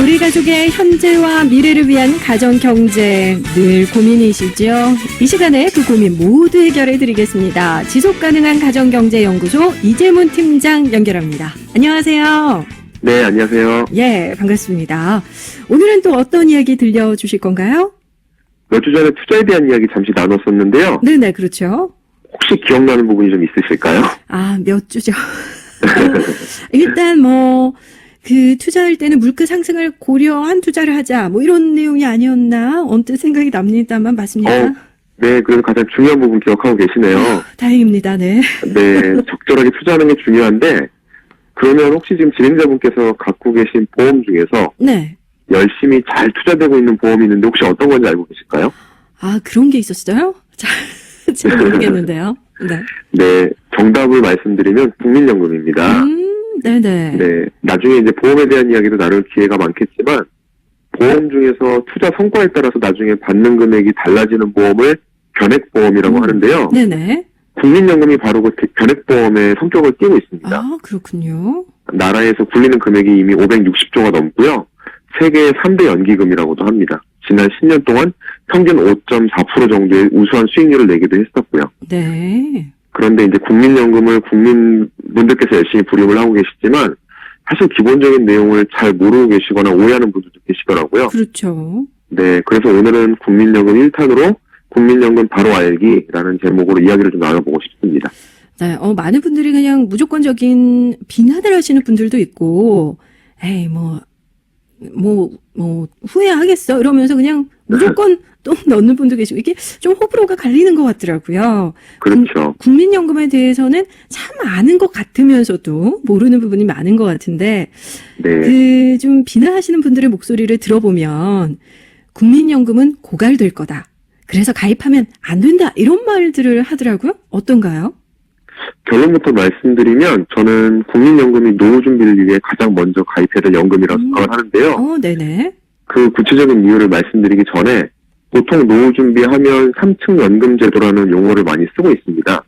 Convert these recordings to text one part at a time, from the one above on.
우리 가족의 현재와 미래를 위한 가정 경제 늘 고민이시죠? 이 시간에 그 고민 모두 해결해 드리겠습니다. 지속 가능한 가정 경제 연구소 이재문 팀장 연결합니다. 안녕하세요. 네, 안녕하세요. 예, 반갑습니다. 오늘은 또 어떤 이야기 들려 주실 건가요? 몇 주 전에 투자에 대한 이야기 잠시 나눴었는데요. 네, 네, 그렇죠. 혹시 기억나는 부분이 좀 있으실까요? 아, 몇 주죠. 일단 뭐, 그 투자할 때는 물가 상승을 고려한 투자를 하자. 뭐 이런 내용이 아니었나? 언뜻 생각이 납니다만 맞습니까? 어. 네, 그래서 가장 중요한 부분 기억하고 계시네요. 다행입니다. 네. 네, 적절하게 투자하는 게 중요한데, 그러면 혹시 지금 진행자분께서 갖고 계신 보험 중에서 네. 열심히 잘 투자되고 있는 보험이 있는데 혹시 어떤 건지 알고 계실까요? 아, 그런 게 있었어요? 잘, 잘 모르겠는데요. 네. 네, 정답을 말씀드리면 국민연금입니다. 음, 네네. 네, 나중에 이제 보험에 대한 이야기도 나눌 기회가 많겠지만, 보험 중에서 투자 성과에 따라서 나중에 받는 금액이 달라지는 보험을 변액보험이라고 음. 하는데요. 네네. 국민연금이 바로 그 변액보험의 성격을 띠고 있습니다. 아, 그렇군요. 나라에서 굴리는 금액이 이미 560조가 넘고요. 세계 3대 연기금이라고도 합니다. 지난 10년 동안 평균 5.4% 정도의 우수한 수익률을 내기도 했었고요. 네. 그런데 이제 국민연금을 국민분들께서 열심히 불임을 하고 계시지만 사실 기본적인 내용을 잘 모르고 계시거나 오해하는 분들도 계시더라고요. 그렇죠. 네, 그래서 오늘은 국민연금 1탄으로 국민연금 바로 알기라는 제목으로 이야기를 좀 나눠보고 싶습니다. 네, 어, 많은 분들이 그냥 무조건적인 비난을 하시는 분들도 있고, 에이, 뭐, 뭐, 뭐, 후회하겠어. 이러면서 그냥 무조건 또 넣는 분도 계시고, 이게 좀 호불호가 갈리는 것 같더라고요. 그렇죠. 국 민연금에 대해서는 참 아는 것 같으면서도 모르는 부분이 많은 것 같은데, 네. 그 좀 비난하시는 분들의 목소리를 들어보면, 국민연금은 고갈될 거다. 그래서 가입하면 안 된다. 이런 말들을 하더라고요. 어떤가요? 결론부터 말씀드리면 저는 국민연금이 노후 준비를 위해 가장 먼저 가입해야 될 연금이라고 음. 생각을 하는데요. 어, 네네. 그 구체적인 이유를 말씀드리기 전에 보통 노후 준비하면 3층 연금 제도라는 용어를 많이 쓰고 있습니다.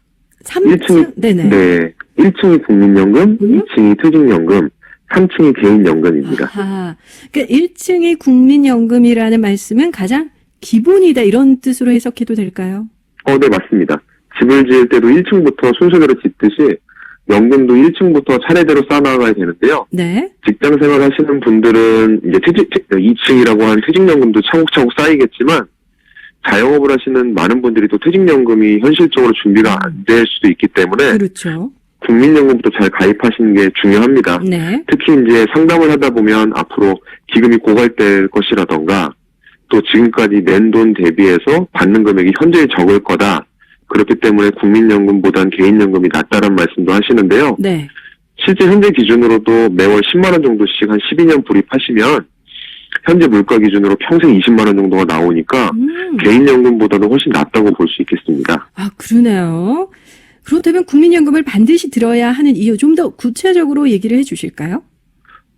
3층? 일층이- 네네. 네. 1층이 국민연금, 음. 2층이 퇴직연금, 3층이 개인연금입니다. 아하. 그러니까 1층이 국민연금이라는 말씀은 가장 기본이다 이런 뜻으로 해석해도 될까요? 어, 네, 맞습니다. 집을 지을 때도 1층부터 순서대로 짓듯이 연금도 1층부터 차례대로 쌓아나가야 되는데요. 네. 직장 생활 하시는 분들은 이제 퇴직, 2층이라고 하는 퇴직연금도 차곡차곡 쌓이겠지만 자영업을 하시는 많은 분들이 또 퇴직연금이 현실적으로 준비가 안 될 수도 있기 때문에 그렇죠. 국민연금부터 잘 가입하시는 게 중요합니다. 네. 특히 이제 상담을 하다 보면 앞으로 기금이 고갈될 것이라던가 또 지금까지 낸 돈 대비해서 받는 금액이 현저히 적을 거다. 그렇기 때문에 국민연금보단 개인연금이 낫다는 말씀도 하시는데요. 네. 실제 현재 기준으로도 매월 10만 원 정도씩 한 12년 불입하시면 현재 물가 기준으로 평생 20만 원 정도가 나오니까 음. 개인연금보다도 훨씬 낫다고 볼 수 있겠습니다. 아, 그러네요. 그렇다면 국민연금을 반드시 들어야 하는 이유 좀 더 구체적으로 얘기를 해 주실까요?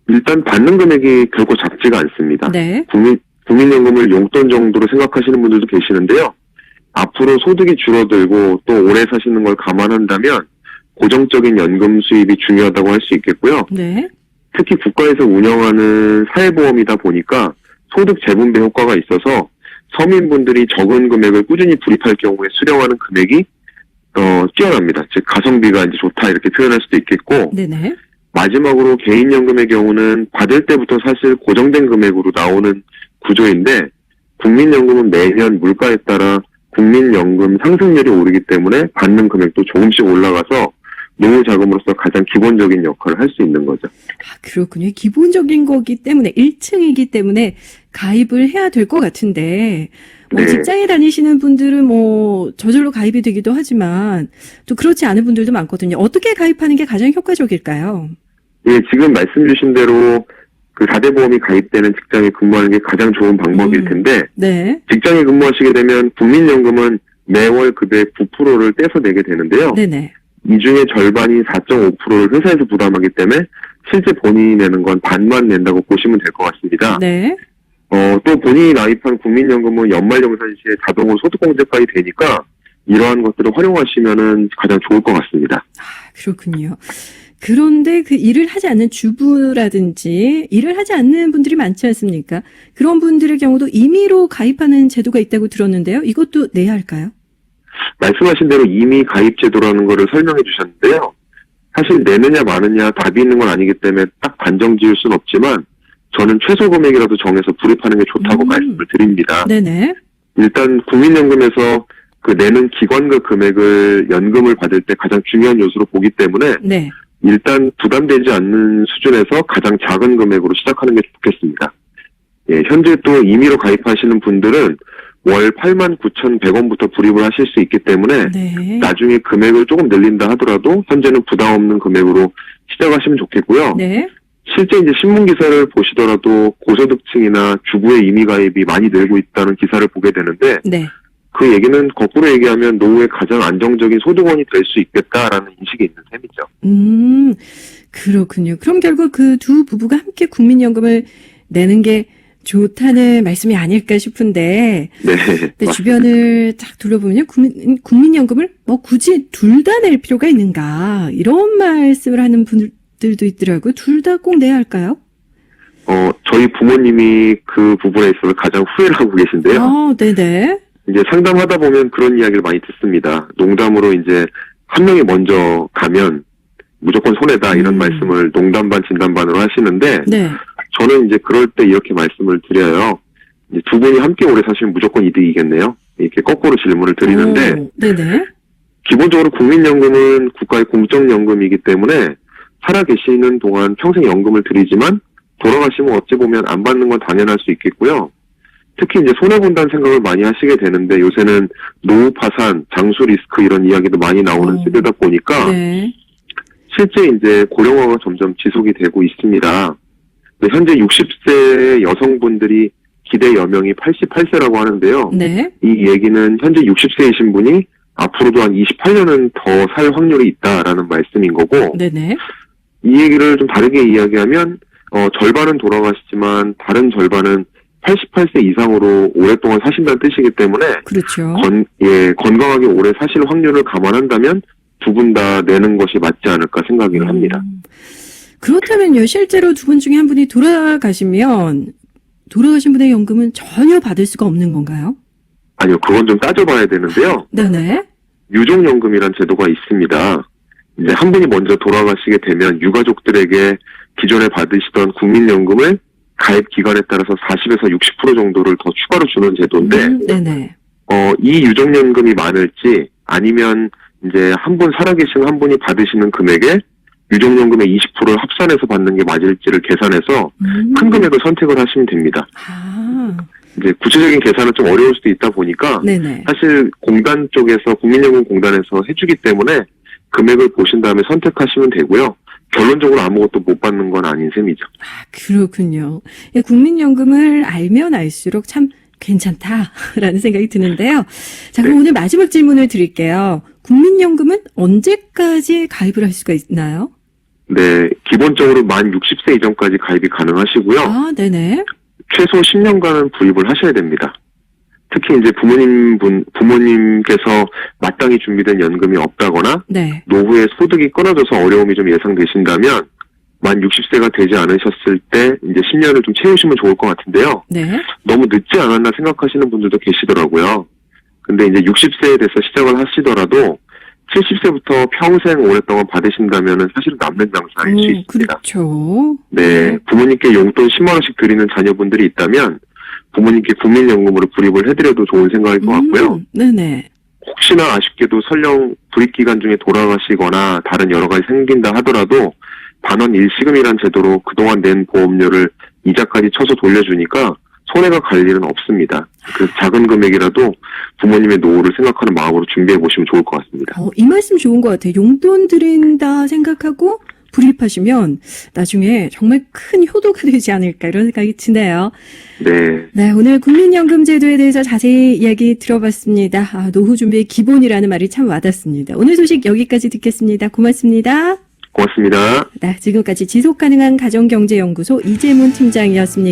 일단 받는 금액이 결코 작지가 않습니다. 네. 국민, 국민연금을 용돈 정도로 생각하시는 분들도 계시는데요. 앞으로 소득이 줄어들고 또 오래 사시는 걸 감안한다면 고정적인 연금 수입이 중요하다고 할 수 있겠고요. 네. 특히 국가에서 운영하는 사회보험이다 보니까 소득 재분배 효과가 있어서 서민분들이 적은 금액을 꾸준히 불입할 경우에 수령하는 금액이 어, 뛰어납니다. 즉 가성비가 이제 좋다 이렇게 표현할 수도 있겠고 네네. 마지막으로 개인연금의 경우는 받을 때부터 사실 고정된 금액으로 나오는 구조인데 국민연금은 매년 물가에 따라 국민연금 상승률이 오르기 때문에 받는 금액도 조금씩 올라가서 노후 자금으로서 가장 기본적인 역할을 할 수 있는 거죠. 아, 그렇군요. 기본적인 거기 때문에 1층이기 때문에 가입을 해야 될 것 같은데 뭐 네. 직장에 다니시는 분들은 뭐 저절로 가입이 되기도 하지만 또 그렇지 않은 분들도 많거든요. 어떻게 가입하는 게 가장 효과적일까요? 예, 지금 말씀 주신 대로 그 4대 보험이 가입되는 직장에 근무하는 게 가장 좋은 방법일 음. 텐데 네. 직장에 근무하시게 되면 국민연금은 매월 급의 9%를 떼서 내게 되는데요. 네네. 이 중에 절반이 4.5%를 회사에서 부담하기 때문에 실제 본인이 내는 건 반만 낸다고 보시면 될 것 같습니다. 네. 어, 또 본인이 가입한 국민연금은 연말정산 시에 자동으로 소득공제까지 되니까 이러한 것들을 활용하시면은 가장 좋을 것 같습니다. 아, 그렇군요. 그런데 그 일을 하지 않는 주부라든지 일을 하지 않는 분들이 많지 않습니까? 그런 분들의 경우도 임의로 가입하는 제도가 있다고 들었는데요. 이것도 내야 할까요? 말씀하신 대로 이미 가입 제도라는 거를 설명해 주셨는데요. 사실 내느냐 마느냐 답이 있는 건 아니기 때문에 딱 단정 지을 수는 없지만 저는 최소 금액이라도 정해서 불입하는 게 좋다고 음. 말씀을 드립니다. 네네. 일단 국민연금에서 그 내는 기관과 금액을 연금을 받을 때 가장 중요한 요소로 보기 때문에 네. 일단 부담되지 않는 수준에서 가장 작은 금액으로 시작하는 게 좋겠습니다. 예, 현재 또 임의로 가입하시는 분들은 월 89,100원부터 불입을 하실 수 있기 때문에 네. 나중에 금액을 조금 늘린다 하더라도 현재는 부담 없는 금액으로 시작하시면 좋겠고요. 네. 실제 이제 신문 기사를 보시더라도 고소득층이나 주부의 임의 가입이 많이 늘고 있다는 기사를 보게 되는데 네. 그 얘기는 거꾸로 얘기하면 노후에 가장 안정적인 소득원이 될 수 있겠다라는 인식이 있는 셈이죠. 음, 그렇군요. 그럼 결국 그 두 부부가 함께 국민연금을 내는 게 좋다는 말씀이 아닐까 싶은데, 네. 근데 주변을 딱 둘러보면요, 국민, 국민연금을 뭐 굳이 둘 다 낼 필요가 있는가, 이런 말씀을 하는 분들도 있더라고요. 둘 다 꼭 내야 할까요? 어, 저희 부모님이 그 부분에 있어서 가장 후회를 하고 계신데요. 아, 네네. 이제 상담하다 보면 그런 이야기를 많이 듣습니다. 농담으로 이제 한 명이 먼저 가면 무조건 손해다 이런 음. 말씀을 농담 반 진담 반으로 하시는데 네. 저는 이제 그럴 때 이렇게 말씀을 드려요. 두 분이 함께 오래 사시면 무조건 이득이겠네요. 이렇게 거꾸로 질문을 드리는데 오, 네네. 기본적으로 국민연금은 국가의 공적연금이기 때문에 살아 계시는 동안 평생 연금을 드리지만 돌아가시면 어찌 보면 안 받는 건 당연할 수 있겠고요. 특히 이제 손해본다는 생각을 많이 하시게 되는데 요새는 노후 파산, 장수 리스크 이런 이야기도 많이 나오는 어. 세대다 보니까 네. 실제 이제 고령화가 점점 지속이 되고 있습니다. 현재 60세 여성분들이 기대 여명이 88세라고 하는데요. 네. 이 얘기는 현재 60세이신 분이 앞으로도 한 28년은 더 살 확률이 있다라는 말씀인 거고 네네. 이 얘기를 좀 다르게 이야기하면 어, 절반은 돌아가시지만 다른 절반은 88세 이상으로 오랫동안 사신다는 뜻이기 때문에 그렇죠. 건, 예, 건강하게 오래 사실 확률을 감안한다면 두 분 다 내는 것이 맞지 않을까 생각을 합니다. 음. 그렇다면요, 실제로 두 분 중에 한 분이 돌아가시면, 돌아가신 분의 연금은 전혀 받을 수가 없는 건가요? 아니요, 그건 좀 따져봐야 되는데요. 네네. 유족연금이란 제도가 있습니다. 이제 한 분이 먼저 돌아가시게 되면 유가족들에게 기존에 받으시던 국민연금을 가입 기간에 따라서 40에서 60% 정도를 더 추가로 주는 제도인데, 음, 네네. 어, 이 유족연금이 많을지 아니면 이제 한 분 살아계신 한 분이 받으시는 금액에 유족연금의 20%를 합산해서 받는 게 맞을지를 계산해서 음. 큰 금액을 선택을 하시면 됩니다. 아, 이제 구체적인 계산은 좀 어려울 수도 있다 보니까 네네. 사실 공단 쪽에서 국민연금공단에서 해주기 때문에 금액을 보신 다음에 선택하시면 되고요. 결론적으로 아무것도 못 받는 건 아닌 셈이죠. 아, 그렇군요. 예, 국민연금을 알면 알수록 참 괜찮다라는 생각이 드는데요. 자, 그럼 네. 오늘 마지막 질문을 드릴게요. 국민연금은 언제까지 가입을 할 수가 있나요? 네, 기본적으로 만 60세 이전까지 가입이 가능하시고요. 아, 네네. 최소 10년간은 부입을 하셔야 됩니다. 특히 이제 부모님 분, 부모님께서 마땅히 준비된 연금이 없다거나 네. 노후에 소득이 끊어져서 어려움이 좀 예상되신다면 만 60세가 되지 않으셨을 때 이제 10년을 좀 채우시면 좋을 것 같은데요. 네. 너무 늦지 않았나 생각하시는 분들도 계시더라고요. 근데 이제 60세에 돼서 시작을 하시더라도 70세부터 평생 오랫동안 받으신다면은 사실 남는 장사일 수 오, 있습니다. 그렇죠. 네, 부모님께 용돈 10만 원씩 드리는 자녀분들이 있다면 부모님께 국민연금으로 불입을 해드려도 좋은 생각일 것 같고요. 음, 네네. 혹시나 아쉽게도 설령 불입 기간 중에 돌아가시거나 다른 여러 가지 생긴다 하더라도 반원 일시금이란 제도로 그동안 낸 보험료를 이자까지 쳐서 돌려주니까 손해가 갈 일은 없습니다. 그 작은 금액이라도 부모님의 노후를 생각하는 마음으로 준비해 보시면 좋을 것 같습니다. 어, 이 말씀 좋은 것 같아요. 용돈 드린다 생각하고 불입하시면 나중에 정말 큰 효도가 되지 않을까 이런 생각이 드네요. 네, 네, 오늘 국민연금 제도에 대해서 자세히 이야기 들어봤습니다. 아, 노후 준비의 기본이라는 말이 참 와닿습니다. 오늘 소식 여기까지 듣겠습니다. 고맙습니다. 고맙습니다. 네, 지금까지 지속가능한 가정경제연구소 이재문 팀장이었습니다.